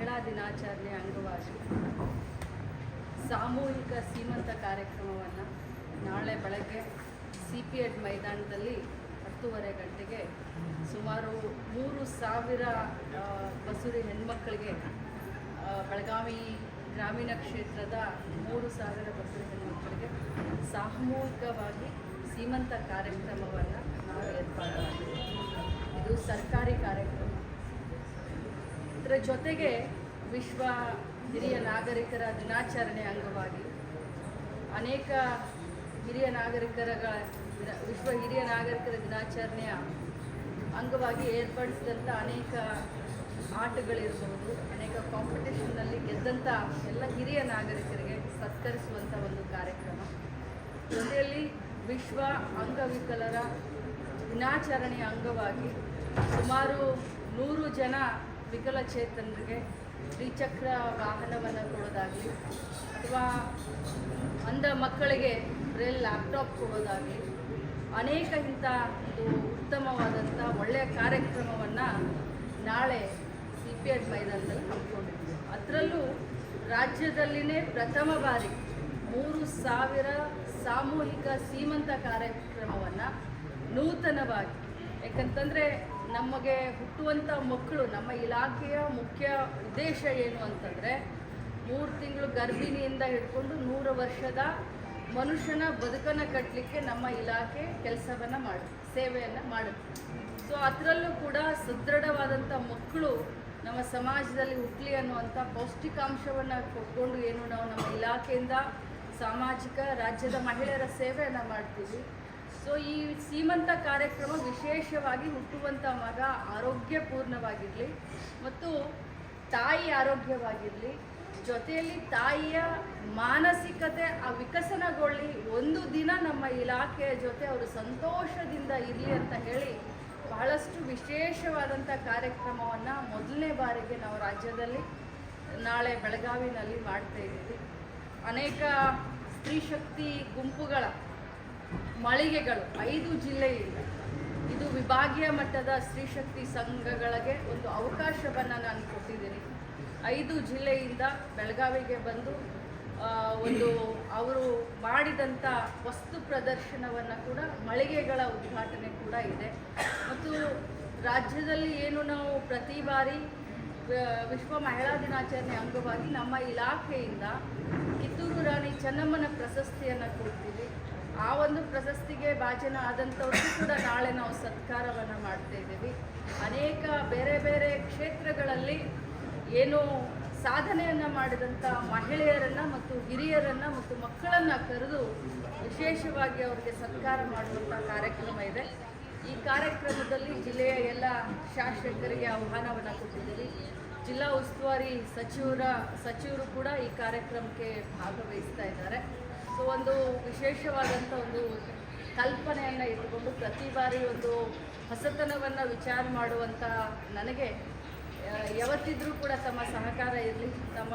ಮಹಿಳಾ ದಿನಾಚರಣೆ ಅಂಗವಾಗಿ ಸಾಮೂಹಿಕ ಸೀಮಂತ ಕಾರ್ಯಕ್ರಮವನ್ನು ನಾಳೆ ಬೆಳಗ್ಗೆ ಸಿ ಪಿ ಎಡ್ ಮೈದಾನದಲ್ಲಿ ಹತ್ತೂವರೆ ಗಂಟೆಗೆ ಸುಮಾರು ಮೂರು ಸಾವಿರ ಬಸುರಿ ಹೆಣ್ಮಕ್ಕಳಿಗೆ ಬೆಳಗಾವಿ ಗ್ರಾಮೀಣ ಕ್ಷೇತ್ರದ ಮೂರು ಸಾವಿರ ಬಸುರಿ ಹೆಣ್ಮಕ್ಕಳಿಗೆ ಸಾಮೂಹಿಕವಾಗಿ ಸೀಮಂತ ಕಾರ್ಯಕ್ರಮವನ್ನು ನಾವು ಏರ್ಪಾಡು ಮಾಡಿದ್ದೀವಿ ಇದು ಸರ್ಕಾರಿ ಕಾರ್ಯಕ್ರಮ. ಇದರ ಜೊತೆಗೆ ವಿಶ್ವ ಹಿರಿಯ ನಾಗರಿಕರ ದಿನಾಚರಣೆ ಅಂಗವಾಗಿ ಅನೇಕ ಹಿರಿಯ ನಾಗರಿಕರ ವಿಶ್ವ ಹಿರಿಯ ನಾಗರಿಕರ ದಿನಾಚರಣೆಯ ಅಂಗವಾಗಿ ಏರ್ಪಡಿಸಿದಂಥ ಅನೇಕ ಆಟಗಳಿರ್ಬೋದು, ಅನೇಕ ಕಾಂಪಿಟೇಷನ್ನಲ್ಲಿ ಗೆದ್ದಂಥ ಎಲ್ಲ ಹಿರಿಯ ನಾಗರಿಕರಿಗೆ ಸತ್ಕರಿಸುವಂಥ ಒಂದು ಕಾರ್ಯಕ್ರಮ. ಜೊತೆಯಲ್ಲಿ ವಿಶ್ವ ಅಂಗವಿಕಲರ ದಿನಾಚರಣೆಯ ಅಂಗವಾಗಿ ಸುಮಾರು ನೂರು ಜನ ವಿಕಲಚೇತನರಿಗೆ ದ್ವಿಚಕ್ರ ವಾಹನವನ್ನು ಕೊಡೋದಾಗಲಿ ಅಥವಾ ಅಂಧ ಮಕ್ಕಳಿಗೆ ರೇಲ್ ಲ್ಯಾಪ್ಟಾಪ್ ಕೊಡೋದಾಗಲಿ ಅನೇಕ ಇಂಥ ಒಂದು ಉತ್ತಮವಾದಂಥ ಒಳ್ಳೆಯ ಕಾರ್ಯಕ್ರಮವನ್ನು ನಾಳೆ ಸಿ ಪಿ ಎಡ್ ಮೈದಾನದಲ್ಲಿ ಹಮ್ಮಿಕೊಂಡಿದ್ದೀವಿ. ಅದರಲ್ಲೂ ರಾಜ್ಯದಲ್ಲಿನೇ ಪ್ರಥಮ ಬಾರಿ ಮೂರು ಸಾವಿರ ಸಾಮೂಹಿಕ ಸೀಮಂತ ಕಾರ್ಯಕ್ರಮವನ್ನು ನೂತನವಾಗಿ, ಯಾಕಂತಂದರೆ ನಮಗೆ ಹುಟ್ಟುವಂಥ ಮಕ್ಕಳು, ನಮ್ಮ ಇಲಾಖೆಯ ಮುಖ್ಯ ಉದ್ದೇಶ ಏನು ಅಂತಂದರೆ, ಮೂರು ತಿಂಗಳು ಗರ್ಭಿಣಿಯಿಂದ ಹಿಡ್ಕೊಂಡು ನೂರು ವರ್ಷದ ಮನುಷ್ಯನ ಬದುಕನ್ನು ಕಟ್ಟಲಿಕ್ಕೆ ನಮ್ಮ ಇಲಾಖೆ ಕೆಲಸವನ್ನು ಮಾಡುತ್ತೆ, ಸೇವೆಯನ್ನು ಮಾಡುತ್ತೆ. ಸೊ ಅದರಲ್ಲೂ ಕೂಡ ಸದೃಢವಾದಂಥ ಮಕ್ಕಳು ನಮ್ಮ ಸಮಾಜದಲ್ಲಿ ಹುಟ್ಟಲಿ ಅನ್ನುವಂಥ ಪೌಷ್ಟಿಕಾಂಶವನ್ನು ಕೊಟ್ಕೊಂಡು ಏನು ನಾವು ನಮ್ಮ ಇಲಾಖೆಯಿಂದ ಸಾಮಾಜಿಕ, ರಾಜ್ಯದ ಮಹಿಳೆಯರ ಸೇವೆಯನ್ನು ಮಾಡ್ತೀವಿ. ಸೊ ಈ ಸೀಮಂತ ಕಾರ್ಯಕ್ರಮ ವಿಶೇಷವಾಗಿ ಹುಟ್ಟುವಂಥ ಮಗ ಆರೋಗ್ಯಪೂರ್ಣವಾಗಿರಲಿ ಮತ್ತು ತಾಯಿ ಆರೋಗ್ಯವಾಗಿರಲಿ, ಜೊತೆಯಲ್ಲಿ ತಾಯಿಯ ಮಾನಸಿಕತೆ ಆ ವಿಕಸನಗೊಳ್ಳಿ, ಒಂದು ದಿನ ನಮ್ಮ ಇಲಾಖೆಯ ಜೊತೆ ಅವರು ಸಂತೋಷದಿಂದ ಇರಲಿ ಅಂತ ಹೇಳಿ ಬಹಳಷ್ಟು ವಿಶೇಷವಾದಂಥ ಕಾರ್ಯಕ್ರಮವನ್ನು ಮೊದಲನೇ ಬಾರಿಗೆ ನಾವು ರಾಜ್ಯದಲ್ಲಿ, ನಾಳೆ ಬೆಳಗಾವಿನಲ್ಲಿ ಮಾಡ್ತಾ ಇದ್ದೀವಿ. ಅನೇಕ ಸ್ತ್ರೀ ಶಕ್ತಿ ಗುಂಪುಗಳ ಮಳಿಗೆಗಳು, ಐದು ಜಿಲ್ಲೆಯಿಂದ ಇದು ವಿಭಾಗೀಯ ಮಟ್ಟದ ಸ್ತ್ರೀಶಕ್ತಿ ಸಂಘಗಳಿಗೆ ಒಂದು ಅವಕಾಶವನ್ನು ನಾನು ಕೊಟ್ಟಿದ್ದೀನಿ. ಐದು ಜಿಲ್ಲೆಯಿಂದ ಬೆಳಗಾವಿಗೆ ಬಂದು ಒಂದು ಅವರು ಮಾಡಿದಂಥ ವಸ್ತು ಪ್ರದರ್ಶನವನ್ನು ಕೂಡ ಮಳಿಗೆಗಳ ಉದ್ಘಾಟನೆ ಕೂಡ ಇದೆ. ಮತ್ತು ರಾಜ್ಯದಲ್ಲಿ ಏನು ನಾವು ಪ್ರತಿ ಬಾರಿ ವಿಶ್ವ ಮಹಿಳಾ ದಿನಾಚರಣೆ ಅಂಗವಾಗಿ ನಮ್ಮ ಇಲಾಖೆಯಿಂದ ಕಿತ್ತೂರು ರಾಣಿ ಚೆನ್ನಮ್ಮನ ಪ್ರಶಸ್ತಿಯನ್ನು ಕೊಡ್ತೀವಿ. ಆ ಒಂದು ಪ್ರಶಸ್ತಿಗೆ ಭಾಜನ ಆದಂಥವ್ರಿಗೂ ಕೂಡ ನಾಳೆ ನಾವು ಸತ್ಕಾರವನ್ನು ಮಾಡ್ತಾ ಇದ್ದೀವಿ. ಅನೇಕ ಬೇರೆ ಬೇರೆ ಕ್ಷೇತ್ರಗಳಲ್ಲಿ ಏನು ಸಾಧನೆಯನ್ನು ಮಾಡಿದಂಥ ಮಹಿಳೆಯರನ್ನು ಮತ್ತು ಹಿರಿಯರನ್ನು ಮತ್ತು ಮಕ್ಕಳನ್ನು ಕರೆದು ವಿಶೇಷವಾಗಿ ಅವರಿಗೆ ಸತ್ಕಾರ ಮಾಡುವಂಥ ಕಾರ್ಯಕ್ರಮ ಇದೆ. ಈ ಕಾರ್ಯಕ್ರಮದಲ್ಲಿ ಜಿಲ್ಲೆಯ ಎಲ್ಲ ಶಾಸಕರಿಗೆ ಆಹ್ವಾನವನ್ನು ಕೊಟ್ಟಿದ್ದೀವಿ. ಜಿಲ್ಲಾ ಉಸ್ತುವಾರಿ ಸಚಿವರ ಸಚಿವರು ಕೂಡ ಈ ಕಾರ್ಯಕ್ರಮಕ್ಕೆ ಭಾಗವಹಿಸ್ತಾ ಇದ್ದಾರೆ. ಸೊ ಒಂದು ವಿಶೇಷವಾದಂಥ ಒಂದು ಕಲ್ಪನೆಯನ್ನು ಇಟ್ಟುಕೊಂಡು ಪ್ರತಿ ಬಾರಿ ಒಂದು ಹೊಸತನವನ್ನು ವಿಚಾರ ಮಾಡುವಂಥ ನನಗೆ ಯಾವತ್ತಿದ್ರೂ ಕೂಡ ತಮ್ಮ ಸಹಕಾರ ಇರಲಿ, ತಮ್ಮ